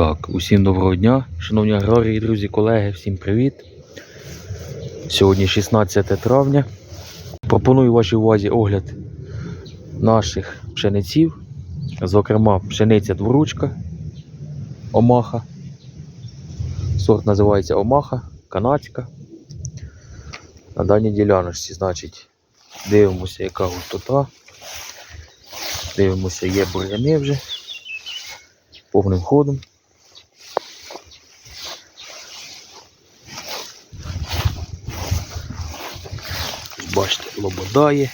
Так, усім доброго дня, шановні аграрії, друзі, колеги, всім привіт. Сьогодні 16 травня. Пропоную вашій увазі огляд наших пшениців, зокрема, пшениця дворучка Омаха. Сорт називається Омаха, канадська. На даній діляночці, значить, дивимося, яка густота. Дивимося, є бур'яни вже повним ходом. Бачите, лободає.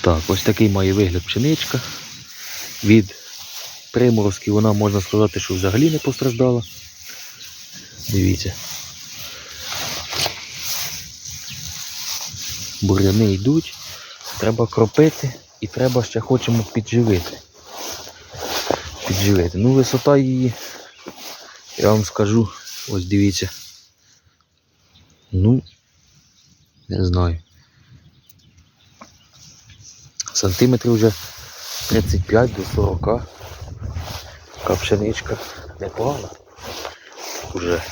Так, ось такий має вигляд пшеничка. Від приморозків вона можна сказати, що взагалі не постраждала. Дивіться. Бур'яни йдуть, треба кропити і треба ще хочемо підживити. Підживити. Ну, висота її, я вам скажу, ось дивіться. Ну, не знаю. Сантиметрів вже 35 до 40. Така пшеничка непогана. Уже.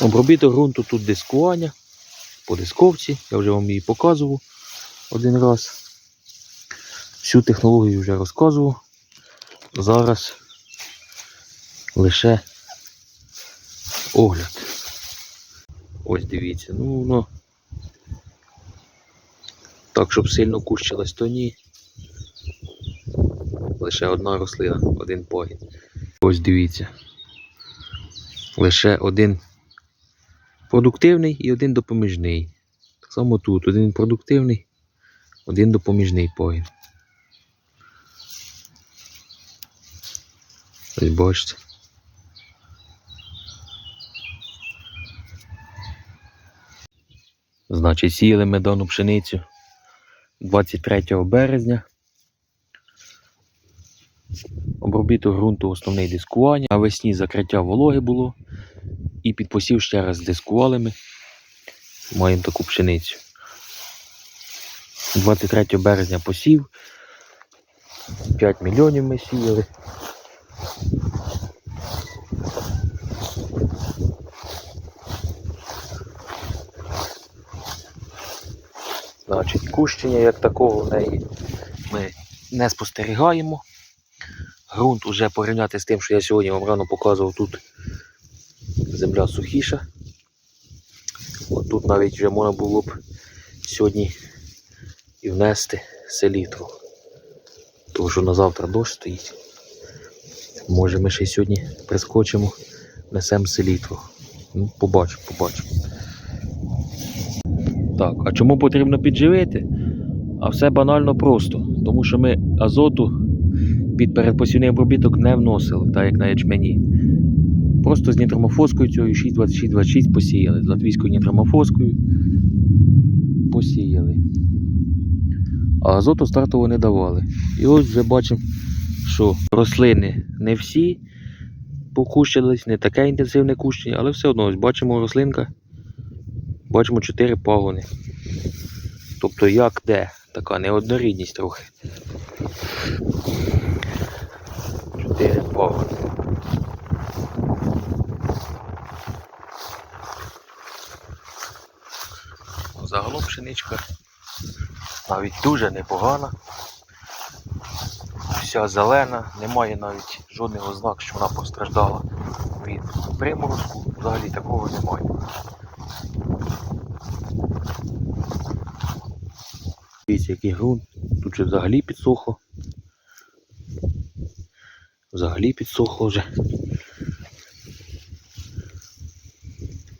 Обробіток ґрунту тут дискування по дисковці, я вже вам її показував один раз. Всю технологію вже розказував. Зараз лише огляд. Ось дивіться, ну воно так, щоб сильно кущилось, то ні. Лише одна рослина, один пагін. Ось дивіться. Лише один продуктивний і один допоміжний. Так само тут один продуктивний, один допоміжний пагін. Ось бачите. Значить, сіяли ми дану пшеницю 23 березня. Обробіток ґрунту основний дискування. Навесні закриття вологи було. І під посів ще раз дискували ми. Маємо таку пшеницю. 23 березня посів. 5 мільйонів ми сіяли. Значить, кущення як такого в неї ми не спостерігаємо. Грунт уже порівняти з тим, що я сьогодні вам рано показував, тут земля сухіша. От тут навіть вже можна було б сьогодні і внести селітру. Тому що на завтра дощ стоїть. Може ми ще й сьогодні прискочимо, несемо селітру. Ну, побачимо, побачимо. Так, а чому потрібно підживити? А все банально просто. Тому що ми азоту під передпосівний обробіток не вносили, так як на ячмені. Просто з нітромофоскою цією 62626 посіяли. З латвійською нітромофоскою посіяли. А азоту стартово не давали. І ось вже бачимо, що рослини не всі покущились, не таке інтенсивне кущення, але все одно ось бачимо рослинка. Бачимо 4 пагони. Тобто як де? Така неоднорідність трохи. 4 пагони. Загалом пшеничка навіть дуже непогана. Вся зелена, немає навіть жодних ознак, що вона постраждала від приморозку. Взагалі такого немає. Дивіться, який ґрунт. Тут же взагалі підсохло. Взагалі підсохло вже.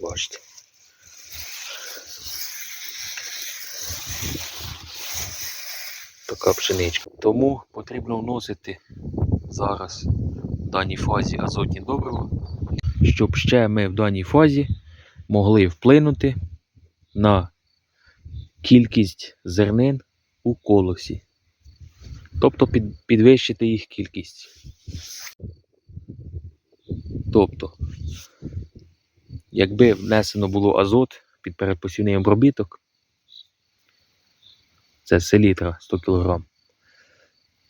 Бачите. Така пшеничка. Тому потрібно вносити зараз в даній фазі азотні добрива, щоб ще ми в даній фазі могли вплинути на кількість зернин у колосі. Тобто під, підвищити їх кількість. Тобто, якби внесено було азот під передпосівний обробіток, це селітра 100 кг,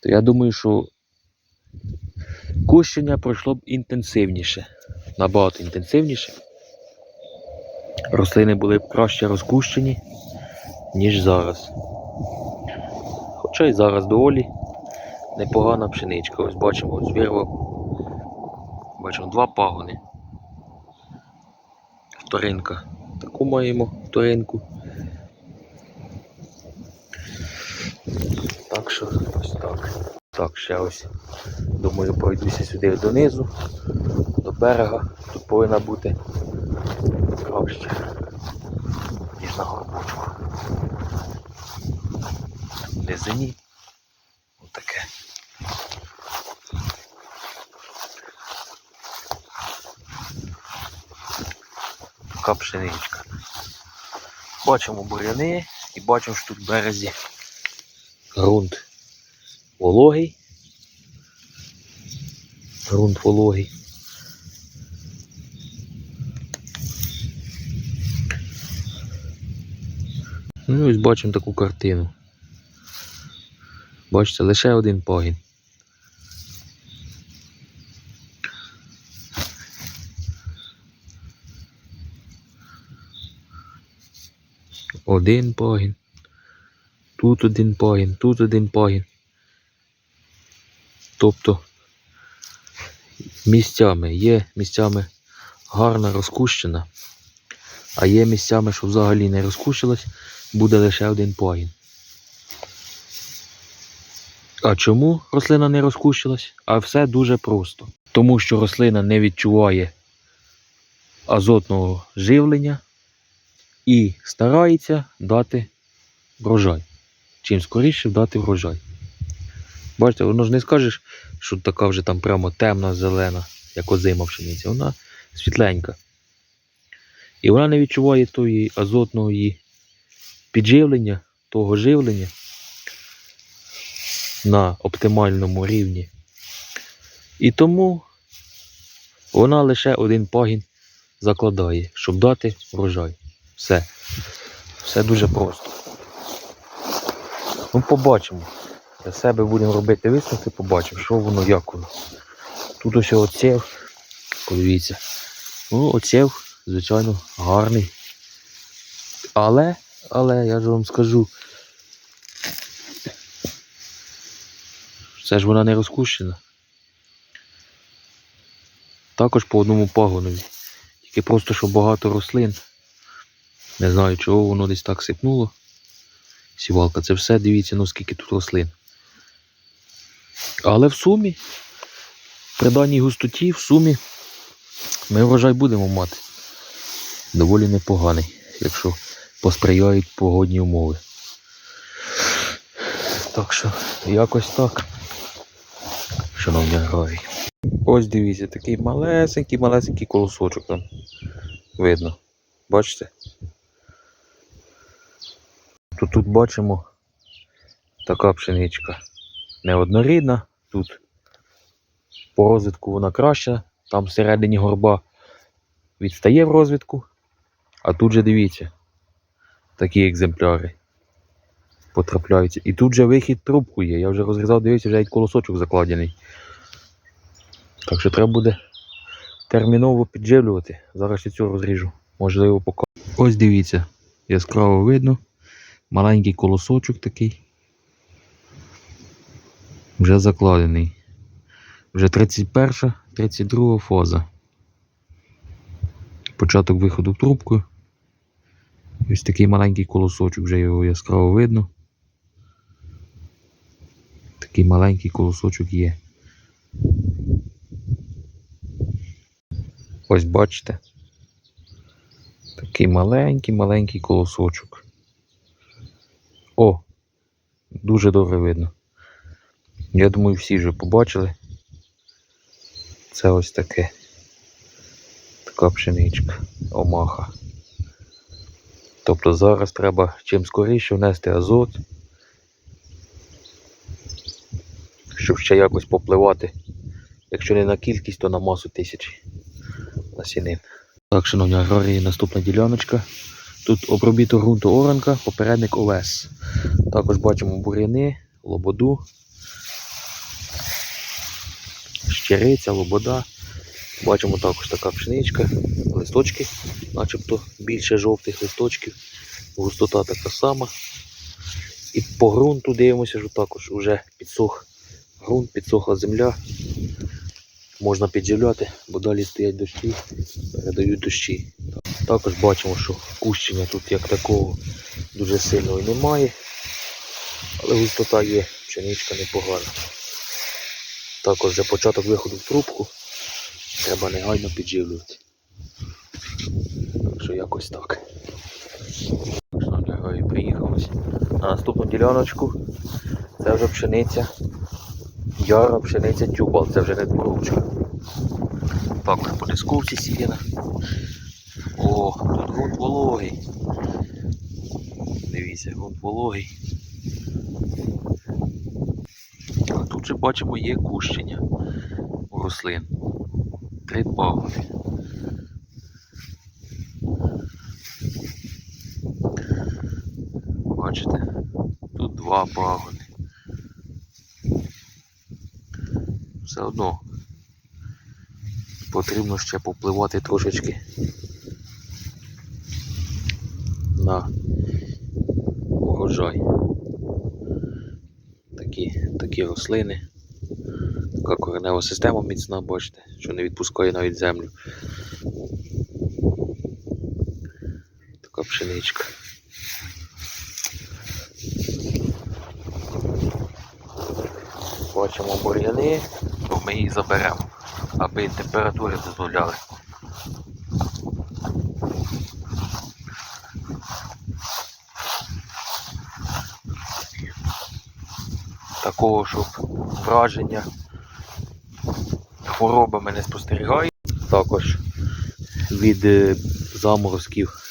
то я думаю, що кущення пройшло б інтенсивніше, набагато інтенсивніше. Рослини були б краще розкущені, ніж зараз. Хоча й зараз доволі непогана пшеничка. Ось бачимо, ось вирвав. Бачимо два пагони. Вторинка. Таку маємо вторинку. Так що ось так. Так, ще ось. Думаю, пройдуся сюди донизу, до берега. Тут повинна бути краще, ніж на горбочку. В низині. Отаке. Така пшеничка. Бачимо буряни і бачимо, що тут в березі ґрунт вологий. Ґрунт вологий. Ну ось бачимо таку картину. Бачите, лише один пагін. Один пагін. Тут один пагін, тут один пагін. Тобто місцями є місцями гарно розкущена, а є місцями, що взагалі не розкущилась, буде лише один пагін. А чому рослина не розкущилась? А все дуже просто. Тому що рослина не відчуває азотного живлення і старається дати врожай. Чим скоріше дати врожай. Бачите, воно ж не скажеш, що така вже там прямо темна, зелена, як озима пшениця. Вона світленька. І вона не відчуває тої азотного її підживлення, того живлення на оптимальному рівні. І тому вона лише один пагін закладає, щоб дати врожай. Все. Все дуже просто. Ну, побачимо. Для себе будемо робити висновки, побачимо, що воно, як воно. Тут ось оцев, подивіться. Ну, оцев, звичайно, гарний. Але, але я ж вам скажу, це ж вона не розкущена. Також по одному пагонові. Тільки просто, що багато рослин. Не знаю, чого воно десь так сипнуло. Сівалка, це все, дивіться, ну скільки тут рослин. Але в сумі, при даній густоті, в сумі, ми врожай будемо мати. Доволі непоганий, якщо посприяють погодні умови. Так що, якось так. Шановні аграрії. Ось дивіться, такий малесенький, малесенький колосочок там. Видно. Бачите? То тут бачимо така пшеничка неоднорідна. Тут по розвитку вона краща, там всередині горба відстає в розвитку. А тут же дивіться, такі екземпляри потрапляються. І тут же вихід трубку є. Я вже розрізав, дивіться, вже й колосочок закладений. Так що треба буде терміново підживлювати. Зараз ще цю розріжу. Можливо, поки. Ось дивіться, яскраво видно. Маленький колосочок такий. Вже закладений. Вже 31, 32 фаза. Початок виходу в трубку. Ось такий маленький колосочок, вже його яскраво видно. Такий маленький колосочок є. Ось бачите. Такий маленький маленький колосочок. О! Дуже добре видно. Я думаю, всі вже побачили. Це ось таке. Така пшеничка, омаха. Тобто зараз треба чим скоріше внести азот, щоб ще якось попливати. Якщо не на кількість, то на масу тисячі насінин. Так, шановні аграрії, наступна діляночка. Тут обробіток ґрунту оранка, попередник овес. Також бачимо бур'яни, лободу. щириця, лобода. Бачимо також така пшеничка, листочки, начебто більше жовтих листочків, густота така сама. І по ґрунту дивимося, що також вже підсох ґрунт, підсохла земля. Можна підживляти, бо далі стоять дощі, передають дощі. Також бачимо, що кущення тут як такого дуже сильного немає. Але густота є, пшеничка непогана. Також вже початок виходу в трубку. Треба негайно підживлювати. Так що якось так. Так приїхав на наступну діляночку. Це вже пшениця. Яра пшениця тюбал, це вже не дворучка. Також по дисковці сіяна. О, тут ґрунт вологий. Дивіться, ґрунт вологий. А тут же бачимо є кущення у рослин. Три пагони. Бачите? Тут два пагони. Все одно потрібно ще попливати трошечки на урожай. Такі, такі рослини. Така коренева система міцна, бачите, що не відпускає навіть землю. Така пшеничка. Бачимо бур'яни, то ми їх заберемо, аби температури дозволяли. Такого, щоб враження хворобами не спостерігаю. Також від е, заморозків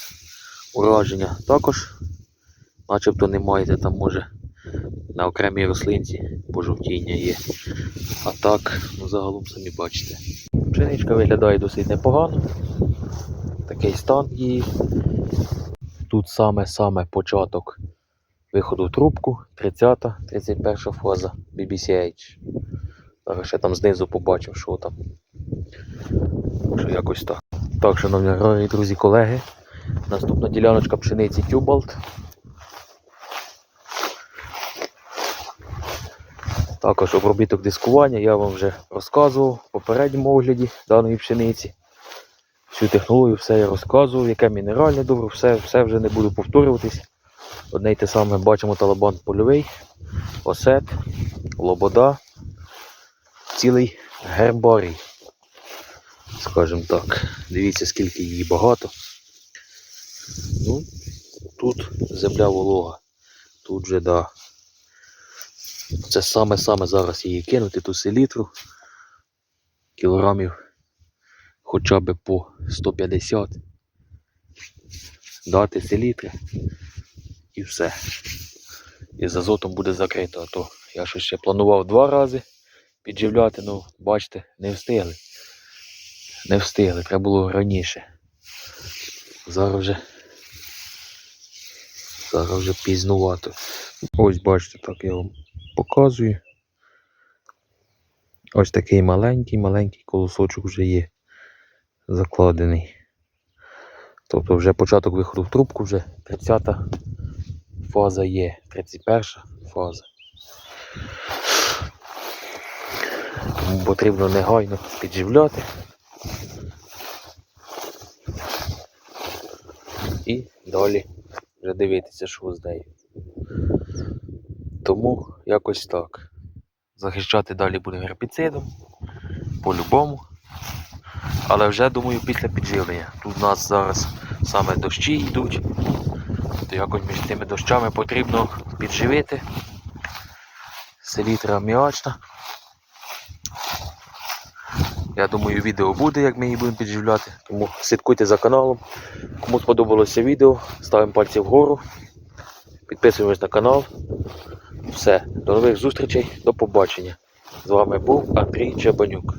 ураження також начебто немає, де там може на окремій рослинці пожовтіння є. А так, ну загалом самі бачите. Пшеничка виглядає досить непогано. Такий стан її. Тут саме-саме початок виходу в трубку, 30-31 фаза BBCH. Зараз ще там знизу побачив, що там. Що якось так. Так, шановні аграрії, друзі, колеги. Наступна діляночка пшениці Тюбалт. Також обробіток дискування я вам вже розказував в попередньому огляді даної пшениці. Всю технологію, все я розказував, яке мінеральне добро, все, все вже не буду повторюватись. Одне й те саме бачимо талабан польовий, осет, лобода, цілий гербарій. Скажімо так. Дивіться, скільки її багато. Ну, тут земля волога. Тут же да. Це саме-саме зараз її кинути, ту селітру. Кілограмів хоча б по 150. Дати селітри і все. І з азотом буде закрито. А то я щось ще планував два рази підживляти, ну бачите, не встигли. Не встигли, треба було раніше. Зараз вже. Зараз вже пізнувато. Ось бачите, так я вам показую. Ось такий маленький, маленький колосочок вже є закладений. Тобто вже початок виходу в трубку, вже 30 та фаза є, 31 фаза. Потрібно негайно підживляти. І далі вже дивитися, що з нею. Тому якось так. Захищати далі буде гербіцидом, по-любому. Але вже думаю після підживлення. Тут у нас зараз саме дощі йдуть, то якось між тими дощами потрібно підживити. Селітра аміачна. Я думаю, відео буде, як ми її будемо підживляти. Тому слідкуйте за каналом. Кому сподобалося відео, ставимо пальці вгору. Підписуємось на канал. Все, до нових зустрічей, до побачення. З вами був Андрій Чабанюк.